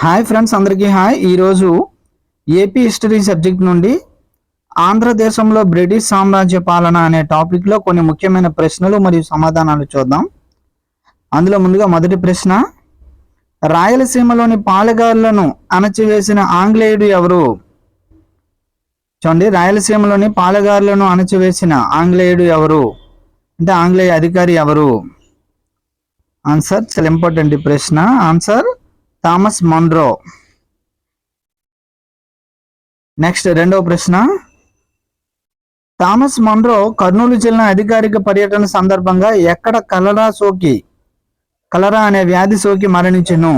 Hi friends అందరికీ hi. ఈరోజు AP history subject నుండి ఆంధ్రదేశంలో బ్రిటిష్ సామ్రాజ్య పాలన అనే టాపిక్లో కొన్ని ముఖ్యమైన ప్రశ్నలు మరియు సమాధానాలు చూద్దాం. అందులో ముందుగా మొదటి ప్రశ్న రాయలసీమలోని పాలెగారులను అణచివేసిన ఆంగ్లేయుడు ఎవరు? చూడండి రాయలసీమలోని పాలెగారులను అణచివేసిన ఆంగ్లేయుడు ఎవరు? అంటే ఆంగ్లేయ అధికారి ఎవరు? ఆన్సర్ చాలా ఇంపార్టెంట్ ప్రశ్న. Answer Thomas మొండ్రో. నెక్స్ట్ రెండవ ప్రశ్న. థామస్ మొండ్రో కర్నూలు జిల్లా అధికారిక పర్యటన సందర్భంగా ఎక్కడ కలరా సోకి కలరా అనే వ్యాధి సోకి మరణించను?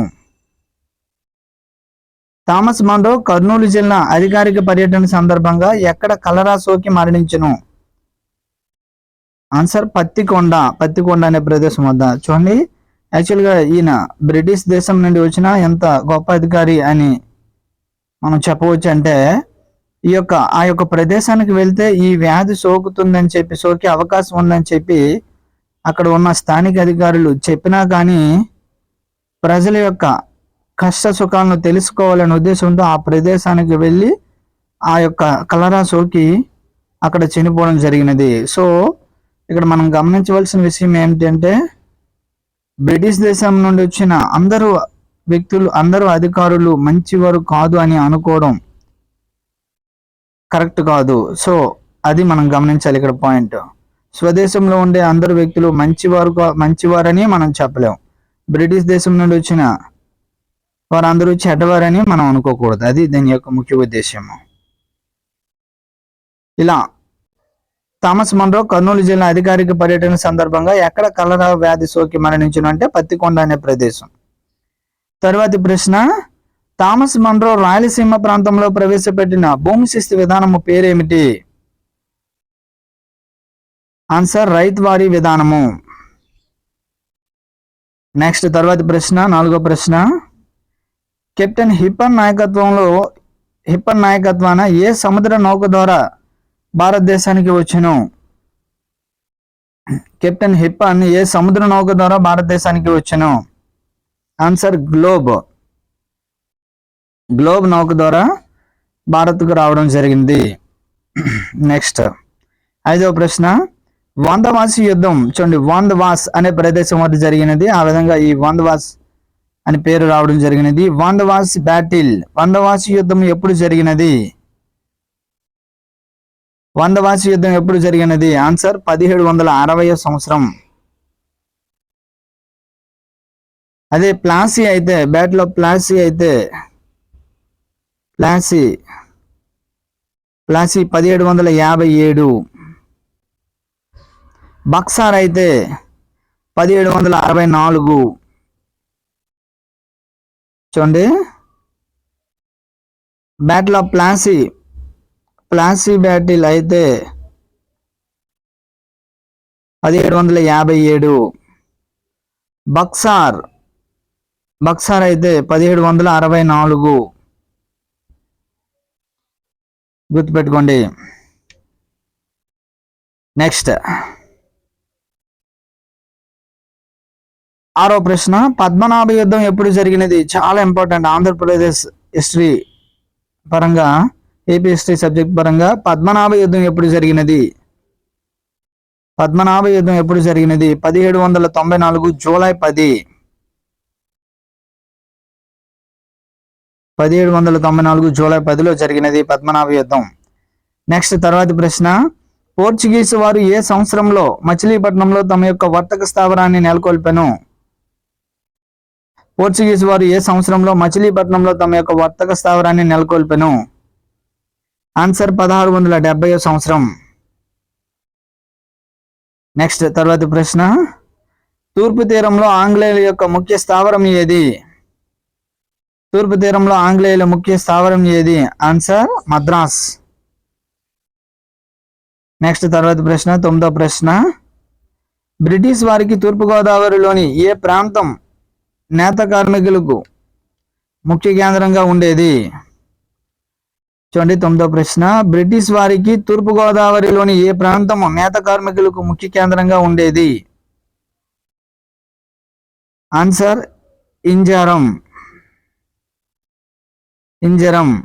థామస్ మొండ్రో కర్నూలు జిల్లా అధికారిక పర్యటన సందర్భంగా ఎక్కడ కలరా సోకి మరణించను? ఆన్సర్ పత్తికొండ పత్తికొండ అనే ప్రదేశం వద్ద. చూడండి. యాక్చువల్గా ఈయన బ్రిటిష్ దేశం నుండి వచ్చిన ఎంత గొప్ప అధికారి అని మనం చెప్పవచ్చు అంటే ఈ యొక్క ఆ యొక్క ప్రదేశానికి వెళ్తే ఈ వ్యాధి సోకుతుందని చెప్పి సోకే అవకాశం ఉందని చెప్పి అక్కడ ఉన్న స్థానిక అధికారులు చెప్పినా కానీ ప్రజల యొక్క కష్ట సుఖాలను తెలుసుకోవాలనే ఉద్దేశంతో ఆ ప్రదేశానికి వెళ్ళి ఆ యొక్క కలరా సోకి అక్కడ చనిపోవడం జరిగినది. సో ఇక్కడ మనం గమనించవలసిన విషయం ఏమిటంటే బ్రిటిష్ దేశం నుండి వచ్చిన అందరూ వ్యక్తులు అందరూ అధికారులు మంచివారు కాదు అని అనుకోవడం కరెక్ట్ కాదు. సో అది మనం గమనించాలి ఇక్కడ పాయింట్. స్వదేశంలో ఉండే అందరు వ్యక్తులు మంచివారు మంచివారని మనం చెప్పలేం. బ్రిటిష్ దేశం నుండి వచ్చిన వారందరూ చెడ్డవారని మనం అనుకోకూడదు. అది దీని యొక్క ముఖ్య ఉద్దేశము ఇలా థామస్ మన్రో కర్నూలు జిల్లా అధికారిక పర్యటన సందర్భంగా ఎక్కడ కలరా వ్యాధి సోకి మరణించిన అంటే పత్తికొండ అనే ప్రదేశం. తరువాతి ప్రశ్న థామస్ మన్రో రాయలసీమ ప్రాంతంలో ప్రవేశపెట్టిన భూమి శిస్తు విధానము పేరేమిటి? ఆన్సర్ రైతువారీ విధానము. నెక్స్ట్ తర్వాతి ప్రశ్న నాలుగో ప్రశ్న కెప్టెన్ హిప్పన్ నాయకత్వంలో హిప్పన్ నాయకత్వాన ఏ సముద్ర నౌక ద్వారా భారతదేశానికి వచ్చెను. కెప్టెన్ హిప్పన్ ఏ సముద్ర నౌక ద్వారా భారతదేశానికి వచ్చెను? Answer globe. గ్లోబ్ నౌక ద్వారా భారత్కు రావడం జరిగింది. నెక్స్ట్. ఐదవ ప్రశ్న. వాందవాసి యుద్ధం చూడండి వాందవాస్ అనే ప్రదేశం వద్ద జరిగినది. ఆ విధంగా ఈ వాందవాస్ అని పేరు రావడం జరిగినది. వాందవాస్ బ్యాటిల్. వాందవాసి యుద్ధం ఎప్పుడు జరిగినది? వందవాసి యుద్ధం ఎప్పుడు జరిగినది? ఆన్సర్ పదిహేడు వందల అరవై సంవత్సరం. అదే ప్లాసీ అయితే బ్యాటిల్ ఆఫ్ ప్లాసీ అయితే ప్లాసీ ప్లాసీ పదిహేడు వందల యాభై ఏడు. బక్సార్ అయితే పదిహేడు వందల అరవై నాలుగు. చూడండి. Battle of Plassey Plassey battle అయితే పదిహేడు వందల యాభై ఏడు. బక్సార్ బక్సార్ అయితే పదిహేడు వందల అరవై నాలుగు. గుర్తుపెట్టుకోండి. నెక్స్ట్. ఆరో ప్రశ్న పద్మనాభ యుద్ధం ఎప్పుడు జరిగినది? చాలా ఇంపార్టెంట్. ఆంధ్రప్రదేశ్ హిస్టరీ పరంగా ఏపీ హిస్టరీ సబ్జెక్ట్ పరంగా పద్మనాభ యుద్ధం ఎప్పుడు జరిగినది? పద్మనాభ యుద్ధం ఎప్పుడు జరిగినది? పదిహేడు వందల తొంభై నాలుగు జూలై పది. పదిహేడు వందల తొంభై నాలుగు జూలై పదిలో జరిగినది పద్మనాభ యుద్ధం. నెక్స్ట్ తర్వాతి ప్రశ్న. పోర్చుగీస్ వారు ఏ సంవత్సరంలో మచిలీపట్నంలో తమ యొక్క వర్తక స్థావరాన్ని నెలకొల్పెను? పోర్చుగీస్ వారు ఏ సంవత్సరంలో మచిలీపట్నంలో తమ యొక్క వర్తక స్థావరాన్ని నెలకొల్పెను? ఆన్సర్ పదహారు వందల డెబ్బై సంవత్సరం. నెక్స్ట్ తర్వాతి ప్రశ్న. తూర్పు తీరంలో ఆంగ్లేయుల యొక్క ముఖ్య స్థావరం ఏది? తూర్పు తీరంలో ఆంగ్లేయుల ముఖ్య స్థావరం ఏది? ఆన్సర్ మద్రాస్. నెక్స్ట్ తర్వాత ప్రశ్న తొమ్మిదో ప్రశ్న. బ్రిటిష్ వారికి తూర్పుగోదావరిలోని ఏ ప్రాంతం నేత కార్మికులకు ముఖ్య కేంద్రంగా ఉండేది? చూడండి తొమ్మిదో ప్రశ్న. బ్రిటిష్ వారికి తూర్పుగోదావరిలోని ఏ ప్రాంతము నేత కార్మికులకు ముఖ్య కేంద్రంగా ఉండేది? ఆన్సర్ ఇంజరం. ఇంజరం.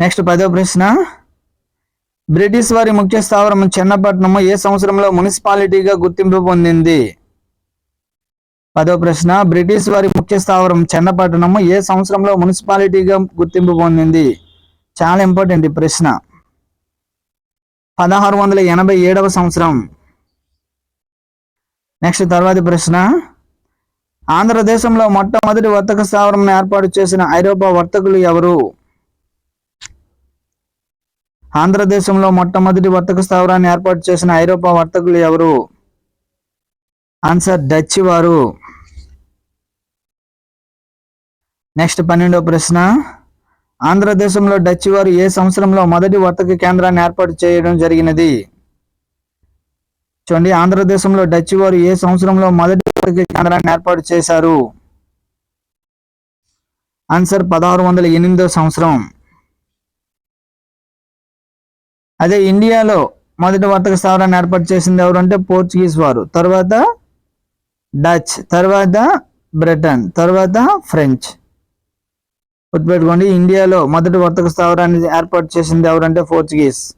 నెక్స్ట్ పదో ప్రశ్న. బ్రిటిష్ వారి ముఖ్య స్థావరం చెన్నపట్నము ఏ సంవత్సరంలో మున్సిపాలిటీగా గుర్తింపు పొందింది? పదో ప్రశ్న బ్రిటిష్ వారి ముఖ్య స్థావరం చెన్నపట్టణము ఏ సంవత్సరంలో మున్సిపాలిటీగా గుర్తింపు పొందింది? చాలా ఇంపార్టెంట్ ఈ ప్రశ్న. పదహారు వందల ఎనభై ఏడవ సంవత్సరం. నెక్స్ట్ తర్వాతి ప్రశ్న. ఆంధ్రదేశంలో మొట్టమొదటి వర్తక స్థావరం ఏర్పాటు చేసిన ఐరోపా వర్తకులు ఎవరు? ఆంధ్రదేశంలో మొట్టమొదటి వర్తక స్థావరాన్ని ఏర్పాటు చేసిన ఐరోపా వర్తకులు ఎవరు? ఆన్సర్ డచ్ వారు. నెక్స్ట్ పన్నెండవ ప్రశ్న. ఆంధ్రదేశంలో డచ్ వారు ఏ సంవత్సరంలో మొదటి వర్తక కేంద్రాన్ని ఏర్పాటు చేయడం జరిగినది? చూడండి ఆంధ్రదేశంలో డచ్ వారు ఏ సంవత్సరంలో మొదటి వర్తక కేంద్రాన్ని ఏర్పాటు చేశారు? ఆన్సర్ పదహారు వందల ఎనిమిదో సంవత్సరం. అదే ఇండియాలో మొదటి వర్తక స్థావరాన్ని ఏర్పాటు చేసింది ఎవరు అంటే పోర్చుగీస్ వారు. తర్వాత డచ్ తర్వాత బ్రిటన్ తర్వాత ఫ్రెంచ్. గుర్తుపెట్టుకోండి ఇండియాలో మొదటి వర్తక స్థావరాన్ని ఏర్పాటు చేసింది ఎవరంటే పోర్చుగీస్.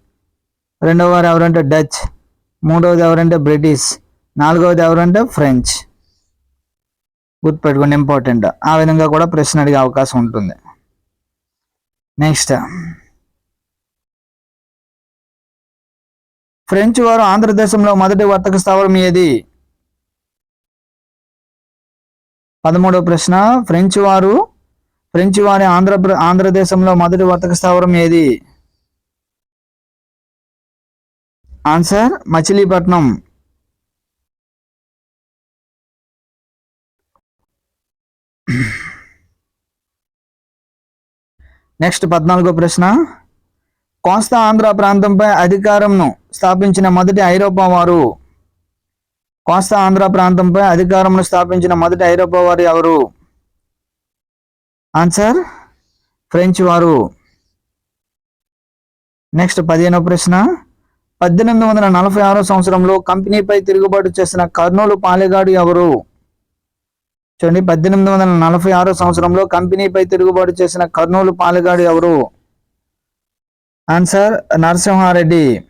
రెండవ వారు ఎవరంటే డచ్. మూడవది ఎవరంటే బ్రిటిష్. నాలుగవది ఎవరంటే ఫ్రెంచ్. గుర్తుపెట్టుకోండి ఇంపార్టెంట్. ఆ విధంగా కూడా ప్రశ్న అడిగే అవకాశం ఉంటుంది. నెక్స్ట్. ఫ్రెంచ్ వారు ఆంధ్రదేశంలో మొదటి వర్తక స్థావరం ఏది? పదమూడవ ప్రశ్న ఫ్రెంచ్ వారు ఫ్రెంచి వారి ఆంధ్ర ఆంధ్రదేశంలో మొదటి వర్తక స్థావరం ఏది? ఆన్సర్ మచిలీపట్నం. నెక్స్ట్ పద్నాలుగో ప్రశ్న. కోస్తా ఆంధ్ర ప్రాంతంపై అధికారంను స్థాపించిన మొదటి ఐరోపా వారు. కోస్తా ఆంధ్ర ప్రాంతంపై అధికారంను స్థాపించిన మొదటి ఐరోపా వారు ఎవరు? ఆన్సర్ ఫ్రెంచ్ వారు. నెక్స్ట్ పదిహేనవ ప్రశ్న. పద్దెనిమిది వందల నలభై ఆరో సంవత్సరంలో కంపెనీపై తిరుగుబాటు చేసిన కర్నూలు పాలెగాడు ఎవరు? చూడండి పద్దెనిమిది వందల నలభై ఆరో సంవత్సరంలో కంపెనీపై తిరుగుబాటు చేసిన కర్నూలు పాలెగాడు ఎవరు? ఆన్సర్ నరసింహారెడ్డి.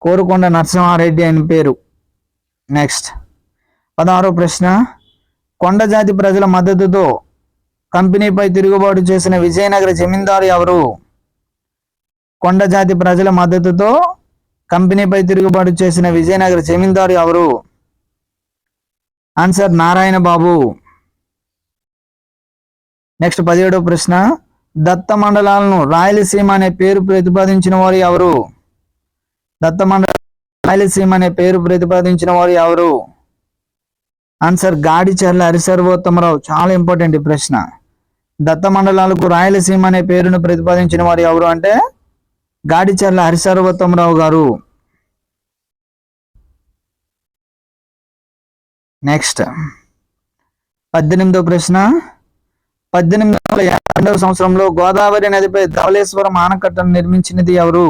కోరుకొండ నరసింహారెడ్డి అని పేరు. నెక్స్ట్ పదహారో ప్రశ్న. కొండ జాతి ప్రజల మద్దతుతో కంపెనీపై తిరుగుబాటు చేసిన విజయనగర జమీందారు ఎవరు? కొండ జాతి ప్రజల మద్దతుతో కంపెనీపై తిరుగుబాటు చేసిన విజయనగర జమీందారు ఎవరు? ఆన్సర్ నారాయణ బాబు నెక్స్ట్ పదిహేడో ప్రశ్న. దత్త మండలాలను రాయలసీమ అనే పేరు ప్రతిపాదించిన వారు ఎవరు? దత్త మండల రాయలసీమ అనే పేరు ప్రతిపాదించిన వారు ఎవరు? ఆన్సర్ గాడిచర్ల హరిసర్వోత్తమరావు. చాలా ఇంపార్టెంట్ ఈ ప్రశ్న. దత్త మండలాలకు రాయలసీమ అనే పేరును ప్రతిపాదించిన వారు ఎవరు అంటే గాడిచర్ల హరిసర్వోత్తమరావు గారు. నెక్స్ట్ పద్దెనిమిదో ప్రశ్న. పద్దెనిమిది వందల యాభై రెండవ సంవత్సరంలో గోదావరి నదిపై ధవళేశ్వరం ఆనకట్టను నిర్మించినది ఎవరు?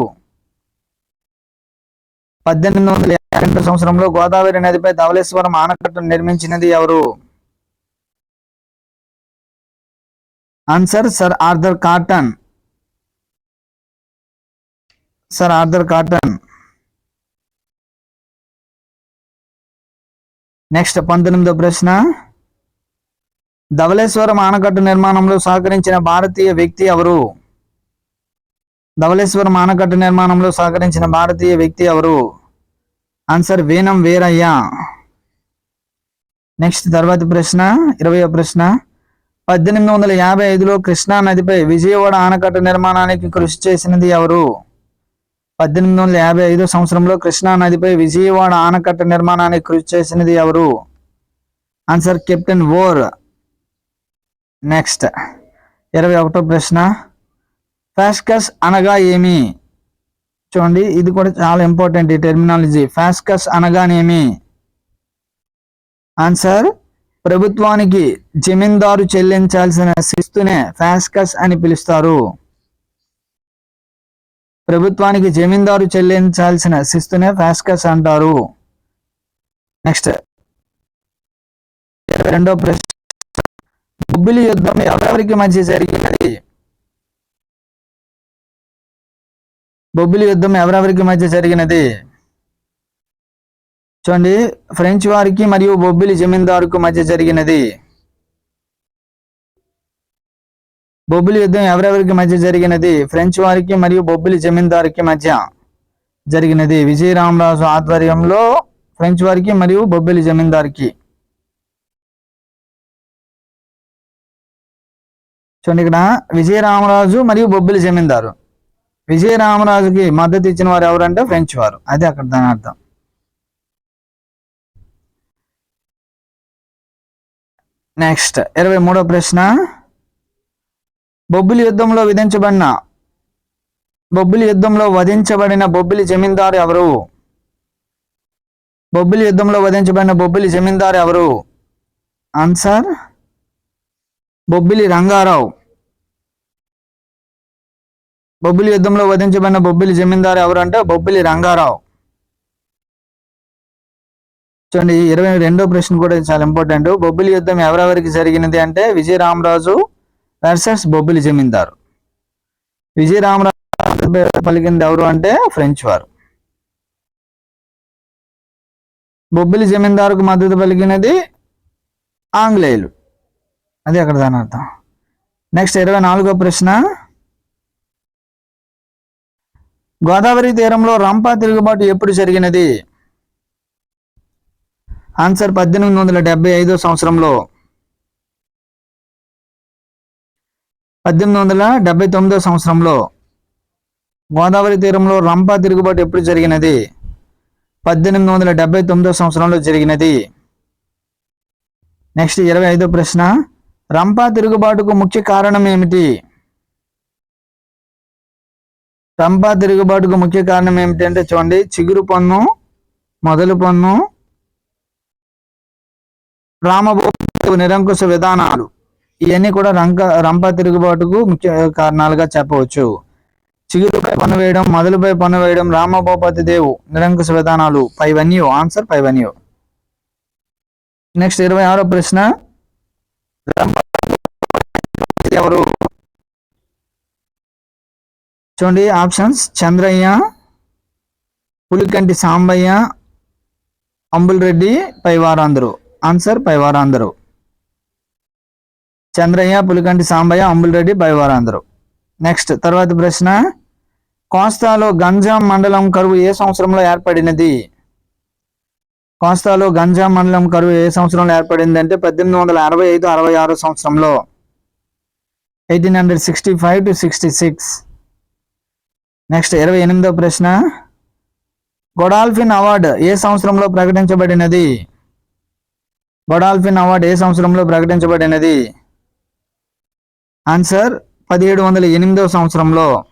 పద్దెనిమిది వందల యాభై రెండవ సంవత్సరంలో గోదావరి నదిపై ధవళేశ్వరం ఆనకట్టను నిర్మించినది ఎవరు? Answer sir Arthur Cotton sir Arthur Cotton next పంతొమ్మిదో ప్రశ్న. ధవళేశ్వరం ఆనకట్ట నిర్మాణంలో సహకరించిన భారతీయ వ్యక్తి ఎవరు? ధవళేశ్వరం ఆనకట్ట నిర్మాణంలో సహకరించిన భారతీయ వ్యక్తి ఎవరు? ఆన్సర్ వీణం వీరయ్య నెక్స్ట్ తర్వాతి ప్రశ్న ఇరవయో ప్రశ్న. పద్దెనిమిది వందల యాభై ఐదులో కృష్ణా నదిపై విజయవాడ ఆనకట్ట నిర్మాణానికి కృషి చేసినది ఎవరు? పద్దెనిమిది వందల యాభై ఐదో సంవత్సరంలో కృష్ణా నదిపై విజయవాడ ఆనకట్ట నిర్మాణానికి కృషి చేసినది ఎవరు? ఆన్సర్ కెప్టెన్ వోర్ నెక్స్ట్. ఇరవై ఒకటో ప్రశ్న. ఫాస్కస్ అనగా ఏమి? చూడండి ఇది కూడా చాలా ఇంపార్టెంట్ ఈ టెర్మినాలజీ. ఫాస్కస్ అనగానేమి? ఆన్సర్ ప్రభుత్వానికి జమీందారు చెల్లించాల్సిన శిస్తునే ఫాస్కస్ అని పిలుస్తారు. ప్రభుత్వానికి జమీందారు చెల్లించాల్సిన శిస్తునే ఫాస్కస్ అంటారు. నెక్స్ట్. రెండో ప్రశ్న. బొబ్బిలి యుద్ధం ఎవరెవరికి మధ్య జరిగినది? బొబ్బిలి యుద్ధం ఎవరెవరికి మధ్య జరిగినది? చూడండి ఫ్రెంచ్ వారికి మరియు బొబ్బిలి జమీందారుకు మధ్య జరిగినది. బొబ్బిలి యుద్ధం ఎవరెవరికి మధ్య జరిగినది? ఫ్రెంచ్ వారికి మరియు బొబ్బిలి జమీందారుకి మధ్య జరిగినది. విజయరామరాజు ఆధ్వర్యంలో ఫ్రెంచ్ వారికి మరియు బొబ్బిలి జమీందారుకి. చూడండి ఇక్కడ విజయరామరాజు మరియు బొబ్బిలి జమీందారు. విజయరామరాజుకి మద్దతు ఇచ్చిన వారు ఎవరంటే ఫ్రెంచ్ వారు. అదే అక్కడ దాని అర్థం. నెక్స్ట్ ఇరవై మూడో ప్రశ్న. బొబ్బిలి యుద్ధంలో విధించబడిన బొబ్బిలి యుద్ధంలో వధించబడిన బొబ్బిలి జమీందారు ఎవరు? బొబ్బిలి యుద్ధంలో వధించబడిన బొబ్బిలి జమీందారు ఎవరు? ఆన్సర్ బొబ్బిలి రంగారావు. బొబ్బిలి యుద్ధంలో వధించబడిన బొబ్బిలి జమీందారు ఎవరు అంటే బొబ్బిలి రంగారావు. చూడండి ఇరవై రెండో ప్రశ్న కూడా చాలా ఇంపార్టెంట్ బొబ్బిలి యుద్ధం ఎవరెవరికి జరిగినది అంటే విజయరామరాజు వర్సెస్ బొబ్బిలి జమీందారు. విజయరామరాజు పలికింది ఎవరు అంటే ఫ్రెంచ్ వారు. బొబ్బిలి జమీందారుకు మద్దతు పలికినది ఆంగ్లేయులు. అది అక్కడ దాని అర్థం. నెక్స్ట్ ఇరవై నాలుగో ప్రశ్న. గోదావరి తీరంలో రంపా తిరుగుబాటు ఎప్పుడు జరిగినది? ఆన్సర్ పద్దెనిమిది వందల డెబ్బై ఐదో సంవత్సరంలో. పద్దెనిమిది వందల డెబ్బై తొమ్మిదో సంవత్సరంలో. గోదావరి తీరంలో రంపా తిరుగుబాటు ఎప్పుడు జరిగినది? పద్దెనిమిది వందల డెబ్బై తొమ్మిదో సంవత్సరంలో జరిగినది. నెక్స్ట్ ఇరవై ఐదో ప్రశ్న. రంపా తిరుగుబాటుకు ముఖ్య కారణం ఏమిటి? రంపా తిరుగుబాటుకు ముఖ్య కారణం ఏమిటి అంటే చూడండి చిగురు పన్ను మొదలు పన్ను రామబాబు నిరంకుశ విధానాలు. ఇవన్నీ కూడా రంక రంప తిరుగుబాటుకు ముఖ్య కారణాలుగా చెప్పవచ్చు. చిగురుపై పన్ను వేయడం మొదలుపై పన్ను వేయడం రామభూపతి దేవు నిరంకుశ విధానాలు. పైవన్యూ ఆన్సర్ పైవన్యూ నెక్స్ట్ ఇరవై ఆరో ప్రశ్న. ఎవరు? చూడండి ఆప్షన్స్. చంద్రయ్య పులికంటి సాంబయ్య అంబుల్ రెడ్డి పైవారందరూ ఆన్సర్ పైవారాంధ్రు చంద్రయ్య పులికంటి సాంబయ్య అంబుల్ రెడ్డి నెక్స్ట్ తర్వాత ప్రశ్న. కోస్తాలో గంజాం మండలం కరువు ఏ సంవత్సరంలో ఏర్పడినది? కోస్తాలో గంజాం మండలం కరువు ఏ సంవత్సరంలో ఏర్పడింది అంటే పద్దెనిమిది వందల అరవై ఐదు అరవై ఆరు సంవత్సరంలో. Eighteen hundred sixty five to sixty six next ఇరవై ఎనిమిదో ప్రశ్న. గొడాల్ఫిన్ అవార్డు ఏ సంవత్సరంలో ప్రకటించబడినది? బడాల్ఫిన్ అవార్డు ఏ సంవత్సరంలో ప్రకటించబడినది? ఆన్సర్ పదిహేడు వందల ఎనిమిదవ సంవత్సరంలో.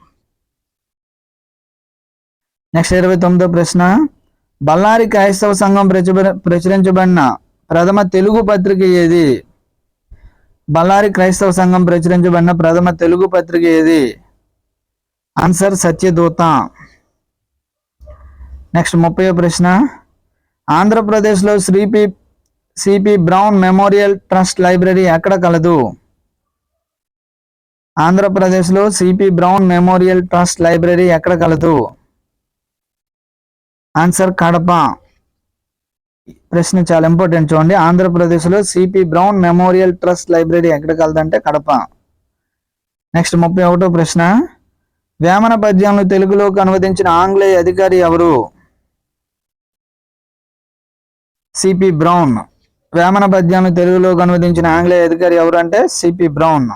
నెక్స్ట్ ఇరవై తొమ్మిదో ప్రశ్న. బళ్ళారి క్రైస్తవ సంఘం ప్రచురించబడిన ప్రథమ తెలుగు పత్రిక ఏది? బళ్ళారి క్రైస్తవ సంఘం ప్రచురించబడిన ప్రథమ తెలుగు పత్రిక ఏది? ఆన్సర్ సత్యదూత. నెక్స్ట్ ముప్పై ప్రశ్న. ఆంధ్రప్రదేశ్లో Shri P CP Brown memorial trust library ఎక్కడ కలదు? ఆంధ్రప్రదేశ్లో CP Brown memorial trust library ఎక్కడ కలదు? ఆన్సర్ కడప. ప్రశ్న చాలా ఇంపార్టెంట్ చూడండి. ఆంధ్రప్రదేశ్లో CP Brown memorial trust library ఎక్కడ కలదంటే కడప. నెక్స్ట్ ముప్పై ఒకటో ప్రశ్న. వేమన పద్యాలను తెలుగులోకి అనువదించిన ఆంగ్లేయ అధికారి ఎవరు? CP brown. వేమన పద్యాలను తెలుగులోకి అనువదించిన ఆంగ్లేయ అధికారి ఎవరు అంటే సిపి బ్రౌన్.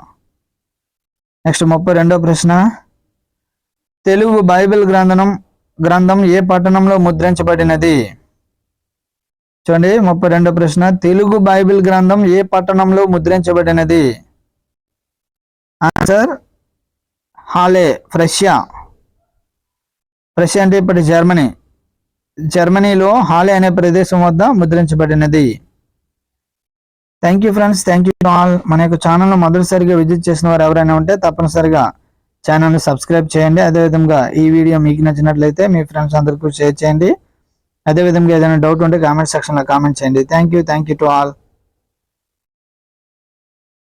నెక్స్ట్ ముప్పై రెండో ప్రశ్న. తెలుగు బైబిల్ గ్రంథం గ్రంథం ఏ పట్టణంలో ముద్రించబడినది? చూడండి ముప్పై రెండో ప్రశ్న. తెలుగు బైబిల్ గ్రంథం ఏ పట్టణంలో ముద్రించబడినది? ఆన్సర్ హాలే ఫ్రెషియా. ఫ్రెషియా అంటే ఇప్పటి జర్మనీ. జర్మనీలో హాలే అనే ప్రదేశం వద్ద ముద్రించబడినది. Thank you friends thank you all మన యొక్క ఛానల్ను మొదటిసారిగా విజిట్ చేసిన వారు ఎవరైనా ఉంటే తప్పనిసరిగా ఛానల్ని సబ్స్క్రైబ్ చేయండి. అదేవిధంగా ఈ వీడియో మీకు నచ్చినట్లయితే మీ ఫ్రెండ్స్ అందరికీ షేర్ చేయండి. అదేవిధంగా ఏదైనా డౌట్ ఉంటే కామెంట్ సెక్షన్లో కామెంట్ చేయండి. Thank you thank you to all